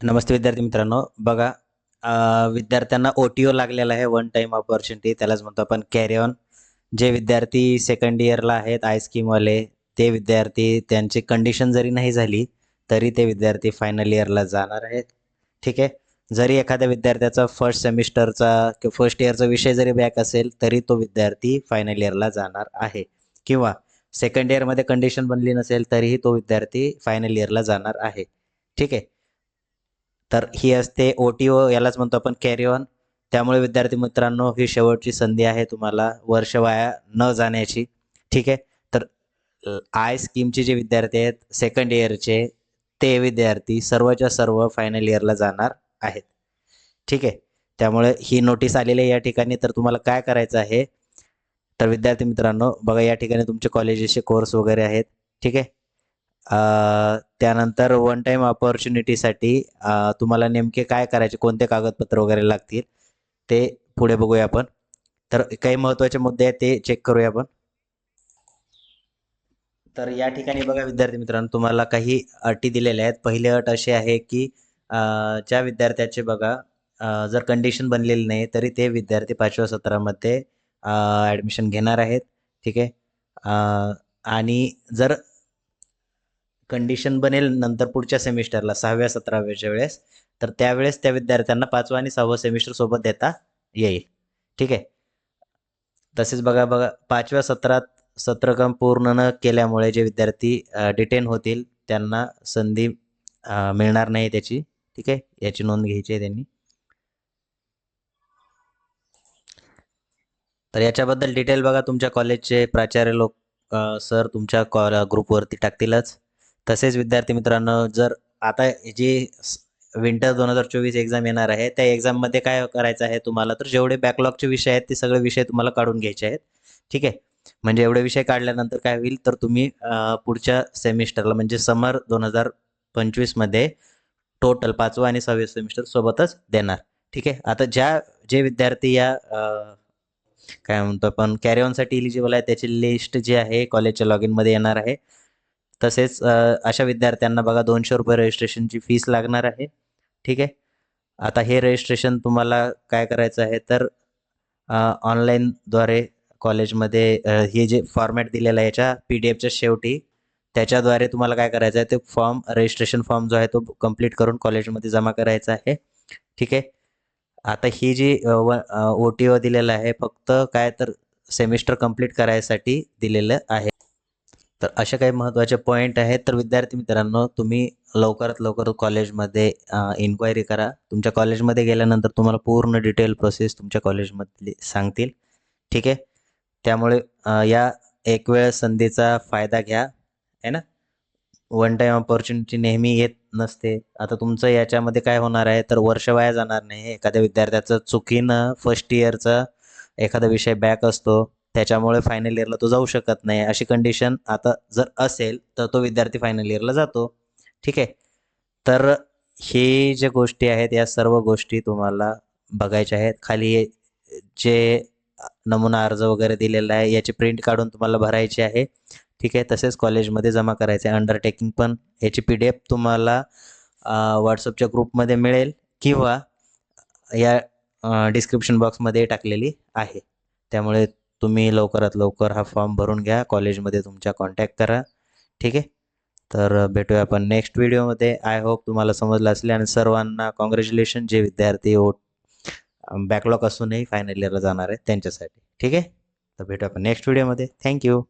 नमस्ते विद्यार्थी मित्रांनो. बघा विद्यार्थ्यांना ओ टी ओ लागलेला आहे वन टाइम ऑपॉर्च्युनिटी त्यालाच म्हणतो आपण कॅरी ऑन जे विद्यार्थी सेकंड इयरला आहेत आय स्कीमवाले ते विद्यार्थी त्यांची कंडिशन जरी नाही झाली तरी ते विद्यार्थी फायनल इयरला जाणार आहेत. ठीक आहे? जरी एखाद्या विद्यार्थ्याचा फर्स्ट सेमिस्टरचा किंवा फर्स्ट इयरचा विषय जरी बॅक असेल तरी तो विद्यार्थी फायनल इयरला जाणार आहे. किंवा सेकंड इयरमध्ये कंडिशन बनली नसेल तरीही तो विद्यार्थी फायनल इयरला जाणार आहे. ठीक आहे? तर ही असते ओ टी ओ यालाच म्हणतो आपण कॅरी ऑन त्यामुळे विद्यार्थी मित्रांनो ही शेवटची संधी आहे तुम्हाला वर्ष वाया न जाण्याची. ठीक आहे? तर आय स्कीमचे जे विद्यार्थी आहेत सेकंड इयरचे ते विद्यार्थी सर्वच्या सर्व फायनल इयरला जाणार आहेत. ठीक आहे? त्यामुळे ही नोटीस आलेली आहे या ठिकाणी. तर तुम्हाला काय करायचं आहे? तर विद्यार्थी मित्रांनो बघा या ठिकाणी तुमचे कॉलेजेसचे कोर्स वगैरे आहेत. ठीक आहे? त्यानंतर वन टाईम ऑपॉर्च्युनिटीसाठी तुम्हाला नेमके काय करायचे कोणते कागदपत्र वगैरे लागतील ते पुढे बघूया आपण. तर काही महत्त्वाचे मुद्दे आहेत ते चेक करूया आपण. तर या ठिकाणी बघा विद्यार्थी मित्रांनो तुम्हाला काही अटी दिलेल्या आहेत. पहिली अट अशी आहे की ज्या विद्यार्थ्याचे बघा जर कंडिशन बनलेली नाही तरी ते विद्यार्थी पाचव्या सत्रामध्ये ॲडमिशन घेणार आहेत. ठीक आहे? आणि जर कंडिशन बनेल नंतर पुढच्या सेमिस्टरला सहाव्या सतराव्याच्या वेळेस. तर त्यावेळेस त्या विद्यार्थ्यांना पाचवा आणि सहावं सेमिस्टर सोबत देता येईल. ठीक आहे? तसेच बघा बघा पाचव्या सत्रात सत्रक्रम पूर्ण न केल्यामुळे जे विद्यार्थी डिटेन होतील त्यांना संधी मिळणार नाही त्याची. ठीक आहे? याची नोंद घ्यायची आहे त्यांनी. तर याच्याबद्दल डिटेल बघा. तुमच्या कॉलेजचे प्राचार्य लोक सर तुमच्या कॉ ग्रुपवरती टाकतीलच. तसेच विद्यार्थी मित्रांनो जर आता जी विंटर दोन हजार चोवीस एक्झाम येणार आहे त्या एक्झाममध्ये काय करायचं आहे तुम्हाला तर जेवढे बॅकलॉगचे विषय आहेत ते सगळे विषय तुम्हाला काढून घ्यायचे आहेत. ठीक आहे? म्हणजे एवढे विषय काढल्यानंतर काय होईल तर तुम्ही पुढच्या सेमिस्टरला म्हणजे समर दोन हजार पंचवीसमध्ये टोटल पाचवा आणि सहावे सेमिस्टर सोबतच देणार. ठीक आहे? आता ज्या जे विद्यार्थी या काय म्हणतो आपण कॅरी ऑनसाठी इलिजिबल आहे त्याची लिस्ट जी आहे कॉलेजच्या लॉग इनमध्ये येणार आहे. तसेच अशा विद्यार्थ्यांना बघा दोनशे रुपये रजिस्ट्रेशनची फीस लागणार आहे. ठीक आहे? आता हे रजिस्ट्रेशन तुम्हाला काय करायचं आहे? तर ऑनलाईनद्वारे कॉलेजमध्ये हे जे फॉर्मॅट दिलेलं आहे याच्या पी डी एफच्या शेवटी त्याच्याद्वारे तुम्हाला काय करायचं आहे? ते फॉर्म रजिस्ट्रेशन फॉर्म जो आहे तो कंप्लीट करून कॉलेजमध्ये जमा करायचा आहे. ठीक आहे? आता ही जी ओ टी ओ दिलेलं आहे फक्त काय तर सेमिस्टर कंप्लीट करायसाठी दिलेलं आहे. तर असे काही महत्त्वाचे पॉईंट आहेत. तर विद्यार्थी मित्रांनो तुम्ही लवकरात लवकर कॉलेजमध्ये इन्क्वायरी करा. तुमच्या कॉलेजमध्ये गेल्यानंतर तुम्हाला पूर्ण डिटेल प्रोसेस तुमच्या कॉलेजमधली सांगतील. ठीक आहे? त्यामुळे या एक वेळ संधीचा फायदा घ्या. है ना? वन टाईम ऑपॉर्च्युनिटी नेहमी येत नसते. आता तुमचं याच्यामध्ये काय होणार आहे? तर वर्ष वाया जाणार नाही. एखाद्या विद्यार्थ्याचं चुकीनं फर्स्ट इयरचा एखादा विषय बॅक असतो. त्याच्यामुळे फायनल इयरला तो जाऊ शकत नाही. अशी कंडिशन आता जर असेल तर तो विद्यार्थी फायनल इयरला जातो. ठीक आहे? तर हे जे गोष्टी आहेत या सर्व गोष्टी तुम्हाला बघायच्या आहेत. खाली जे नमुना अर्ज वगैरे दिलेला आहे याची प्रिंट काढून तुम्हाला भरायची आहे. ठीक आहे? तसेच कॉलेजमध्ये जमा करायचे आहे. अंडरटेकिंग पण याची पी डी एफ तुम्हाला व्हॉट्सअपच्या ग्रुपमध्ये मिळेल किंवा या डिस्क्रिप्शन बॉक्समध्ये टाकलेली आहे. त्यामुळे तुम्ही लवकरात लवकर हा फॉर्म भरून घ्या. कॉलेजमध्ये तुमच्या कॉन्टॅक्ट करा. ठीक आहे? तर भेटूया आपण नेक्स्ट व्हिडिओमध्ये आय होप तुम्हाला समजलं असेल आणि सर्वांना कॉंग्रॅच्युलेशन जे विद्यार्थी ओ बॅकलॉग असूनही फायनल इयरला जाणार आहेत त्यांच्यासाठी. ठीक आहे? तर भेटूया आपण नेक्स्ट व्हिडिओमध्ये थँक्यू